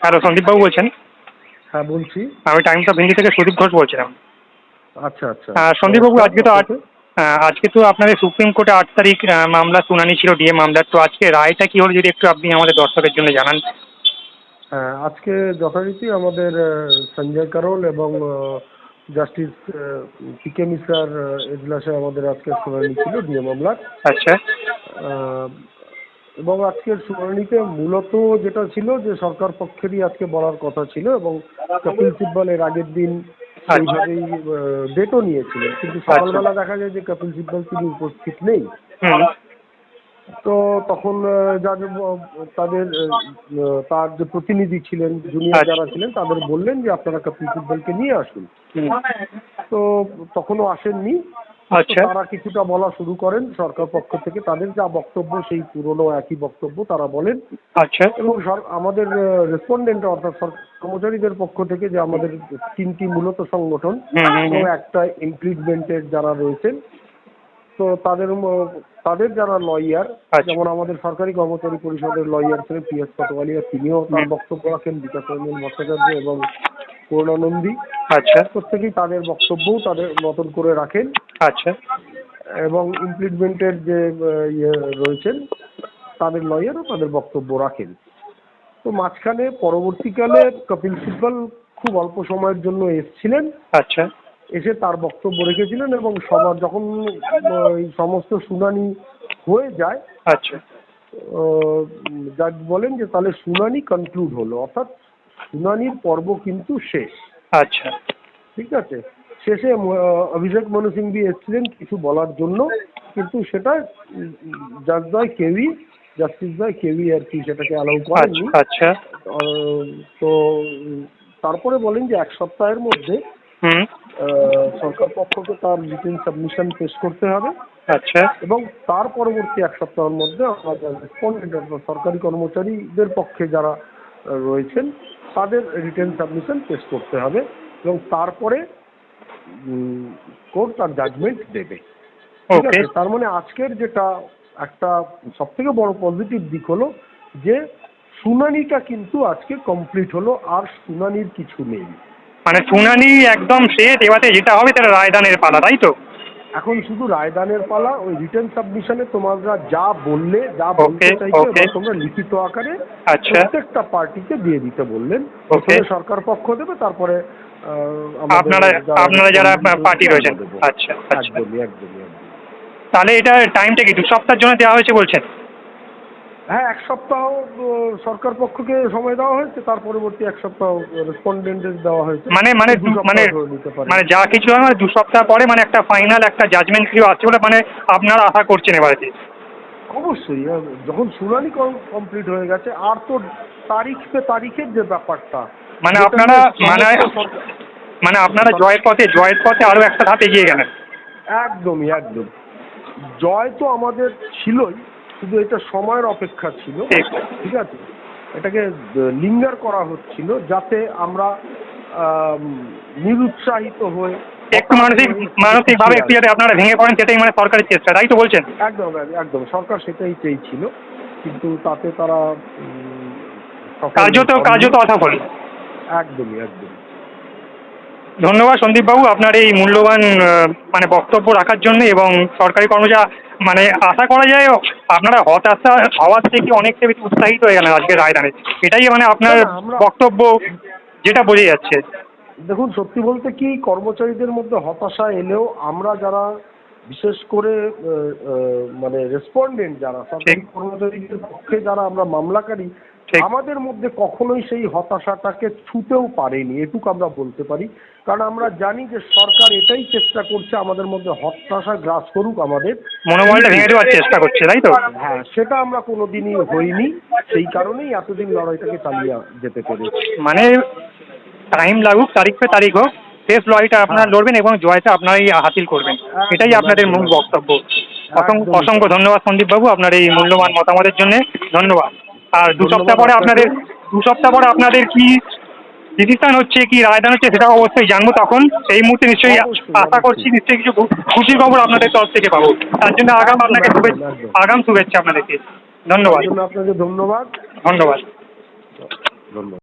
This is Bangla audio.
হ্যালো সন্দীপবাবু বলছেন? হ্যাঁ বলছি। আমি টাইমস অফ হিন্দি থেকে সুদীপ ঘোষ বলছিলাম। আচ্ছা আচ্ছা। হ্যাঁ, সন্দীপবাবু আজকে তো আট হ্যাঁ, আজকে তো আপনাদের সুপ্রিম কোর্টে আট তারিখ মামলা শুনানি ছিল ডিএ মামলার। তো আজকে রায়টা কি হলো যদি একটু আপনি আমাদের দর্শকের জন্য জানান। হ্যাঁ আজকে যথারীতি আমাদের সঞ্জয় কারোল এবং জাস্টিস পি কে মিশ্রার এজলাসে আমাদের আজকে শুনানি ছিল ডিএ মামলার। আচ্ছা। এবং আজকের শুনানিতে মূলত যেটা ছিল যে সরকার পক্ষেরই আজকে বলার কথা ছিল এবং কপিল সিব্বল এর আগের দিন সেইভাবেই ডেটও নিয়েছিলেন। কিন্তু সকালবেলা দেখা যায় যে কপিল সিব্বল তিনি উপস্থিত নেই। তো তখন যাদের তাদের তার যে প্রতিনিধি ছিলেন জুনিয়র আচ্ছা। যারা ছিলেন তাদের বললেন যে আপনারা কপিল সিব্বলকে নিয়ে আসুন। তো তখনও আসেননি। আচ্ছা। তারা কিছুটা বলা শুরু করেন সরকার পক্ষ থেকে। তাদের যা বক্তব্য সেই পুরনো একই বক্তব্য তারা বলেন। আচ্ছা। এবং আমাদের রেসপন্ডেন্ট অর্থাৎ কর্মচারীদের পক্ষ থেকে যে আমাদের তিনটি মূলত সংগঠন। একটা ইমপ্লিজমেন্টের যারা রয়েছেন তো তাদের তাদের যারা লয়ার আচ্ছা। যেমন আমাদের সরকারি কর্মচারী পরিষদের লয়ার ছিলেন পি এস পাটোয়ালিয়া তিনিও তার বক্তব্য রাখেন বিকাশ রঞ্জন ভট্টাচার্য এবং করুণানন্দী আচ্ছা। প্রত্যেকেই তাদের বক্তব্যও তাদের মতন করে রাখেন। আচ্ছা। এবং ইমপ্লিজমেন্টের যে ইয়ে রয়েছেন তাদের লয়ারও তাদের বক্তব্য রাখেন। তো মাঝখানে পরবর্তীকালে কপিল সিব্বল খুব অল্প সময়ের জন্য এসছিলেন। আচ্ছা। এসে তার বক্তব্য রেখেছিলেন এবং সবার যখন এই সমস্ত শুনানি হয়ে যায় আচ্ছা। জাজ বলেন যে তাহলে শুনানি কনক্লুড হলো। অর্থাৎ শুনানির পর্ব কিন্তু শেষ। আচ্ছা। ঠিক আছে? শেষে অভিষেক মনু সিংভি এসেছিলেন কিছু বলার জন্য কিন্তু সেটা জাজদ্বয় কেউই জাস্টিসদ্বয় কেউই আর কি সেটাকে অ্যালাউ করেননি আচ্ছা আচ্ছা। তো তারপরে বলেন যে এক সপ্তাহের মধ্যে সরকার পক্ষকে তার রিটেন সাবমিশন পেশ করতে হবে। আচ্ছা। এবং তার পরবর্তী এক সপ্তাহের মধ্যে সরকারি কর্মচারীদের পক্ষে যারা রয়েছেন তাদের রিটেন সাবমিশন পেশ করতে হবে এবং তারপরে কোর্ট তার জাজমেন্ট দেবে। ঠিক আছে? তার মানে আজকের যেটা একটা সব থেকে বড় পজিটিভ দিক হলো যে শুনানিটা কিন্তু আজকে কমপ্লিট হলো আর শুনানির কিছু নেই। মানে শুনানি একদম শেষ এবারে যেটা হবে সেটা রায়দানের পালা তাই তো? এখন শুধু রায়দানের পালা ওই রিটার্ন সাবমিশনে তোমরা যা বললে যা বলতে চাইছো. তোমরা লিখিত আকারে আচ্ছা। প্রত্যেকটা পার্টিকে দিয়ে দিতে বললেন। সরকার পক্ষ দেবে তারপরে আপনারা আপনারা যারা পার্টি রয়েছে, রয়েছেন। আচ্ছা আচ্ছা। একদমই একদমই। তাহলে এটা টাইমটা কি? দু সপ্তাহের জন্য দেওয়া হয়েছে বলছেন? হ্যাঁ এক সপ্তাহ সরকার পক্ষকে সময় দেওয়া হয়েছে তার পরবর্তী এক সপ্তাহ রেসপন্ডেন্টের দেওয়া হয়েছে। মানে মানে মানে। মানে যা কিছু হয় মানে দু সপ্তাহ পরে মানে একটা ফাইনাল একটা জাজমেন্ট কিছু আসছে বলে মানে আপনারা আশা করছেন এবারে অবশ্যই যখন শুনানি কমপ্লিট হয়ে গেছে আর তো তারিখ পে তারিখের যে ব্যাপারটা মানে আপনারা মানে মানে আপনারা জয়ের পথে জয়ের পথে আরও একটা ধাপ এগিয়ে গেলেন। একদমই একদম। জয় তো আমাদের ছিলই শুধু এটা সময়ের অপেক্ষা ছিল। ঠিক। আছে? এটাকে লিঙ্গার করা হচ্ছিল যাতে আমরা নিরুৎসাহিত হয়ে একটু মানসিক মানসিক ভাবে একটু যাতে আপনারা ভেঙে পড়েন সেটাই মানে সরকারের চেষ্টা তাই তো বলছেন? একদম একদম সরকার সেটাই চেয়েছিল কিন্তু তাতে তারা কার্যত। কার্যত অসফল। একদমই একদমই। ধন্যবাদ সন্দীপবাবু আপনার এই মূল্যবান মানে বক্তব্য রাখার জন্য এবং সরকারি কর্মচারী মানে আশা করা যায় আপনারা হতাশা হওয়ার থেকে অনেকটা বেশি উৎসাহিত হয়ে গেলেন আজকে রায়দানে এটাই মানে আপনার বক্তব্য যেটা বোঝা যাচ্ছে দেখুন সত্যি বলতে কি কর্মচারীদের মধ্যে হতাশা এলেও আমরা যারা বিশেষ করে মানে রেসপন্ডেন্ট যারা সরকারি কর্মচারীদের পক্ষে যারা আমরা মামলাকারী। আমাদের মধ্যে কখনোই সেই হতাশাটাকে ছুতেও পারেনি এটুকু আমরা বলতে পারি। কারণ আমরা জানি যে সরকার এটাই চেষ্টা করছে আমাদের মধ্যে হতাশা গ্রাস করুক আমাদের। মনোবলটা ভেঙে দেওয়ার চেষ্টা করছে তাই তো? হ্যাঁ সেটা আমরা কোনোদিনই হইনি। সেই কারণেই এতদিন লড়াইটাকে চালিয়ে যেতে পেরেছি। মানে টাইম লাগুক তারিখ পে তারিখ হোক শেষ লড়াইটা আপনারা হ্যাঁ। লড়বেন এবং জয়টা আপনারাই হাসিল করবেন। এটাই আপনাদের মূল বক্তব্য। অসংখ্য ধন্যবাদ সন্দীপবাবু আপনার এই মূল্যবান মতামতের জন্য। ধন্যবাদ। আর দু সপ্তাহ পরে আপনাদের দু সপ্তাহ পরে আপনাদের কি ডিসিশন হচ্ছে কি রায়দান হচ্ছে সেটা অবশ্যই জানব তখন। সেই মুহূর্তে নিশ্চয়ই আশা করছি নিশ্চয়ই কিছু খুশি খুশির খবর আপনাদের তরফ থেকে পাবো। তার জন্য আগাম আপনাকে শুভেচ্ছা আগাম শুভেচ্ছা আপনাদেরকে। ধন্যবাদ। আপনাকে ধন্যবাদ। ধন্যবাদ। ধন্যবাদ।